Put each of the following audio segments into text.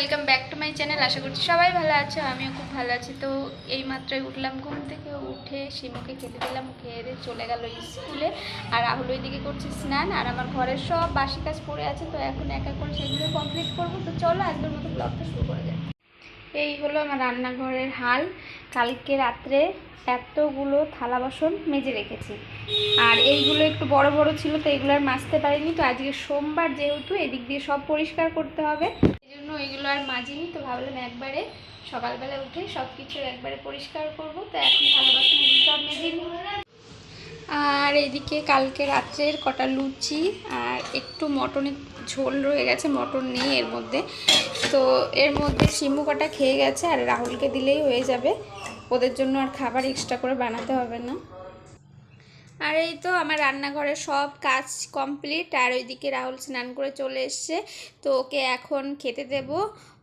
Welcome back to my channel আশা করছি সবাই ভালো আছে, আমিও খুব ভালো আছি। তো এই মাত্রায় উঠলাম ঘুম থেকে, উঠে শিমুকে খেতে দিলাম, খেয়ে চলে গেল স্কুলে। আর রাহুল ওইদিকে করছে স্নান, আর আমার ঘরের সব বাসি কাজ পড়ে আছে, তো এখন একা করে সেগুলো কমপ্লিট করব। তো চলো একদম মতো ব্লগটা শুরু করে যায় এই হলো আমার রান্নাঘরের হাল। কালকে রাত্রে এতগুলো থালা বাসন মেজে রেখেছি। আর এইগুলো একটু বড় বড় ছিল, তো এগুলো আর মাজতে পারিনি। তো আজকে সোমবার যেহেতু, এদিক দিয়ে সব পরিষ্কার করতে হবে। এই জন্য এগুলো আর মাজিনি, তো ভাবলাম একবারে সকালবেলা উঠে সব কিছু একবারে পরিষ্কার করব। তো এখন থালা বাসন সব মেজে নিই। আর এদিকে কালকে রাত্রের কটা লুচি আর একটু মটনের ঝোল রয়ে গেছে, মটন নেই এর মধ্যে। তো এর মধ্যে শিমু কটা খেয়ে গেছে আর রাহুলকে দিলেই হয়ে যাবে। ওদের জন্য আর খাবার এক্সট্রা করে বানাতে হবে না। আর এই তো আমার রান্নাঘরের সব কাজ কমপ্লিট আর ওইদিকে রাহুল স্নান করে চলে এসছে। তো ওকে এখন খেতে দেব।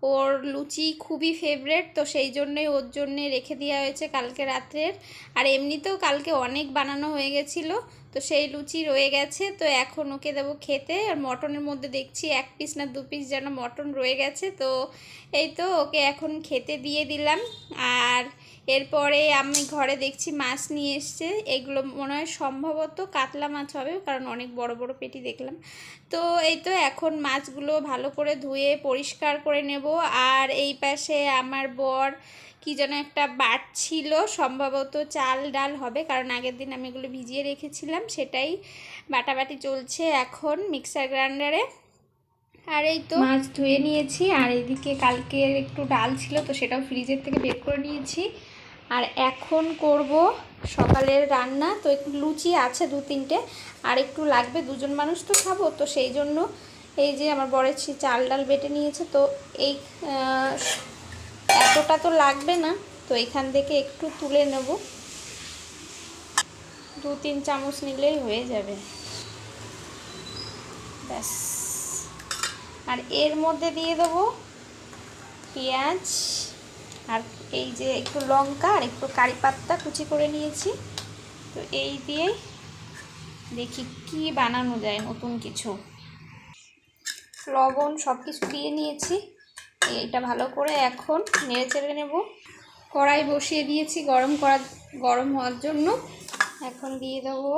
ওর লুচি খুবই ফেভারেট তো সেই জন্যই ওর জন্যে রেখে দেওয়া হয়েছে কালকে রাত্রের। আর এমনিতেও কালকে অনেক বানানো হয়ে গেছিল, তো সেই লুচি রয়ে গেছে, তো এখন ওকে দেবো খেতে। আর মটনের মধ্যে দেখছি এক পিস না দু পিস যেন মটন রয়ে গেছে, তো এই তো ওকে এখন খেতে দিয়ে দিলাম। আর এরপরে আমি ঘরে দেখছি মাছ নিয়ে এসছে, এগুলো মনে হয় সম্ভবত কাতলা মাছ হবে, কারণ অনেক বড় বড় পেটি দেখলাম। তো এই তো এখন মাছগুলো ভালো করে ধুয়ে পরিষ্কার করে নেব। আর এই পাশে আমার বর কি যেন একটা বাট ছিল সম্ভবত চাল ডাল হবে, কারণ আগের দিন আমি এগুলো ভিজিয়ে রেখেছিলাম, সেটাই বাটাবাটি চলছে এখন মিক্সার গ্রাইন্ডারে। আর এই তো মাছ ধুয়ে নিয়েছি, আর এদিকে কালকের একটু ডাল ছিল, তো সেটাও ফ্রিজের থেকে বের করে নিয়েছি। আর এখন করব সকালের রান্না, তো একটু লুচি আছে দু তিনটে আর একটু লাগবে, দুজন মানুষ তো খাব, তো সেই জন্য এই যে আমার বরের চাল ডাল বেটে নিয়েছে, তো এই এতটা তো লাগবে না, তো এখান থেকে একটু তুলে নেব। দু তিন চামচ নিলেই হয়ে যাবে। ব্যাস। আর এর মধ্যে দিয়ে দেবো পেঁয়াজ, আর এই যে একটু লঙ্কা, আর একটু কারি পাত্তা কুচি করে নিয়েছি। তো এই দিয়ে দেখি কি বানানো যায় নতুন কিছু। লবণ সব কিছু দিয়ে নিয়েছি। এইটা ভালো করে এখন নেড়ে চেড়ে নেব। কড়াই বসিয়ে দিয়েছি গরম করা, গরম হওয়ার জন্য। এখন দিয়ে দেবো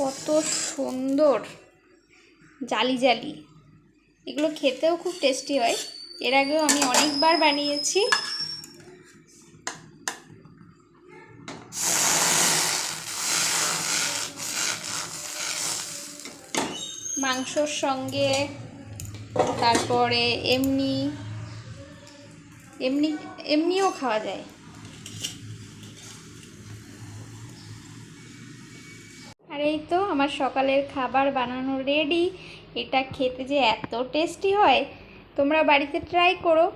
কত সুন্দর। জালি জালি। এগুলো খেতেও খুব টেস্টি হয়। এর আগেও আমি অনেকবার বানিয়েছি। মাংসর সঙ্গে, তারপরে এমনি এমনি, এমনিও খাওয়া যায়। আর এই তো আমার সকালের খাবার বানানো রেডি এটা খেতে যে এত টেস্টি হয় তোমরা বাড়িতে ট্রাই করো।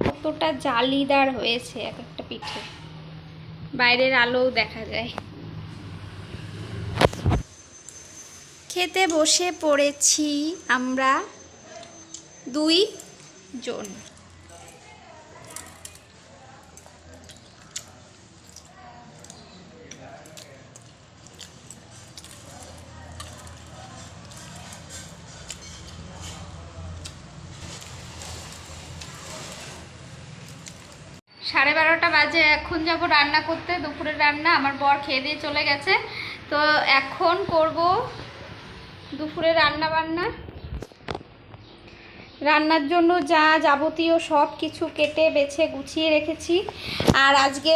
কতটা জালিদার হয়েছে এক একটা পিঠে। বাইরের আলোও দেখা যায়। খেতে বসে পড়েছি আমরা দুই জন। সাড়ে বারোটা বাজে, এখন যাব রান্না করতে, দুপুরের রান্না, আমার বর খেয়ে দিয়ে চলে গেছে। তো এখন করব দুপুরে রান্না বান্না রান্নার জন্য যা যাবতীয় সব কিছু কেটে, বেছে, গুছিয়ে রেখেছি। আর আজকে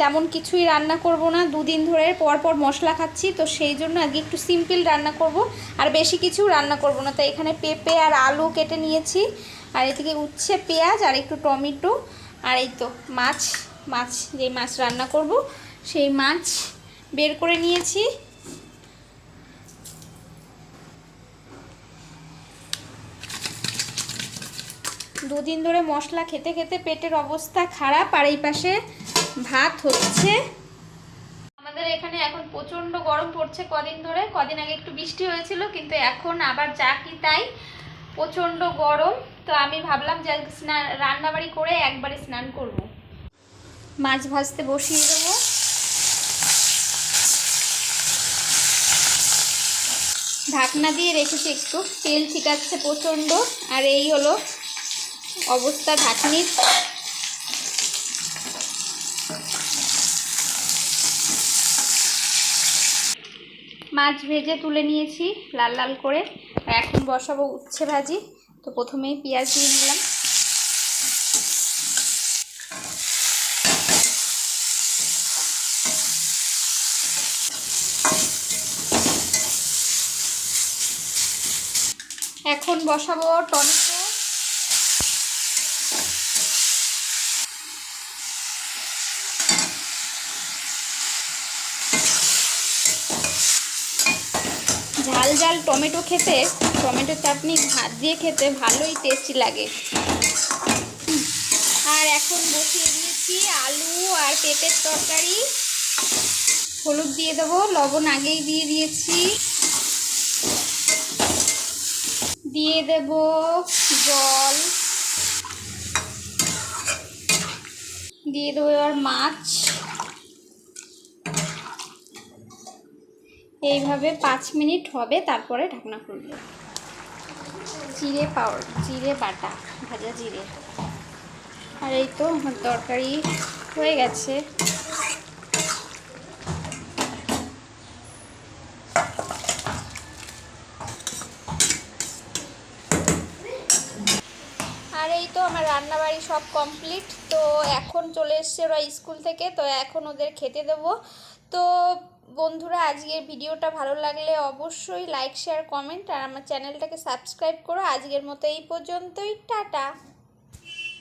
তেমন কিছুই রান্না করব না, দুদিন ধরে পর পর মশলা খাচ্ছি, তো সেই জন্য আজকে একটু সিম্পল রান্না করব। আর বেশি কিছু রান্না করব না, তো এখানে পেঁপে আর আলু কেটে নিয়েছি। আর এদিকে উচ্ছে পেঁয়াজ আর একটু টমেটো। আর এই তো মাছ মাছ যে মাছ রান্না করব, সেই মাছ বের করে নিয়েছি। দুদিন ধরে মশলা খেতে খেতে পেটের অবস্থা খারাপ, আর এই পাশে ভাত হচ্ছে। আমাদের এখানে এখন প্রচণ্ড গরম পড়ছে কদিন ধরে। কদিন আগে একটু বৃষ্টি হয়েছিল, কিন্তু এখন আবার যা কি তাই প্রচণ্ড গরম, তো আমি ভাবলাম যে স্নান রান্নাবাড়ি করে একবারে স্নান করব। মাছ ভাজতে বসিয়ে দেবো। ঢাকনা দিয়ে রেখেছি একটু, তেল ছিটাচ্ছে প্রচণ্ড, আর এই হলো অবস্থা ঢাকনির। মাছ ভেজে তুলে নিয়েছি লাল লাল করে। এখন বসাবো উচ্ছে ভাজি। তো প্রথমেই পেঁয়াজ দিয়ে নিলাম এখন বসাবো টমেটো। ঝাল ঝাল টমেটো খেতে টমেটো চাটনি ভাত দিয়ে খেতে ভালোই টেস্টি লাগে। আর এখন বসিয়ে দিয়েছি আলু আর পেঁপের তরকারি। হলুদ দিয়ে দেবো, লবণ আগেই দিয়ে দিয়েছি। দিয়ে দেব জল। দিয়ে দেবো এবার মাছ। এইভাবে পাঁচ মিনিট হবে, তারপরে ঢাকনা খুলবে। জিরে পাউডার, জিরে বাটা, ভাজা জিরে। আর এই তো আমার তরকারি হয়ে গেছে। আর এই তো আমার রান্নাবাড়ি সব কমপ্লিট। তো এখন চলে এসছে ওরা স্কুল থেকে, তো এখন ওদের খেতে দেবো। তো বন্ধুরা, আজকের ভিডিওটা ভালো লাগলে অবশ্যই লাইক শেয়ার কমেন্ট আর আমার চ্যানেলটাকে সাবস্ক্রাইব করো। আজকের মতো এই পর্যন্তই। টাটা।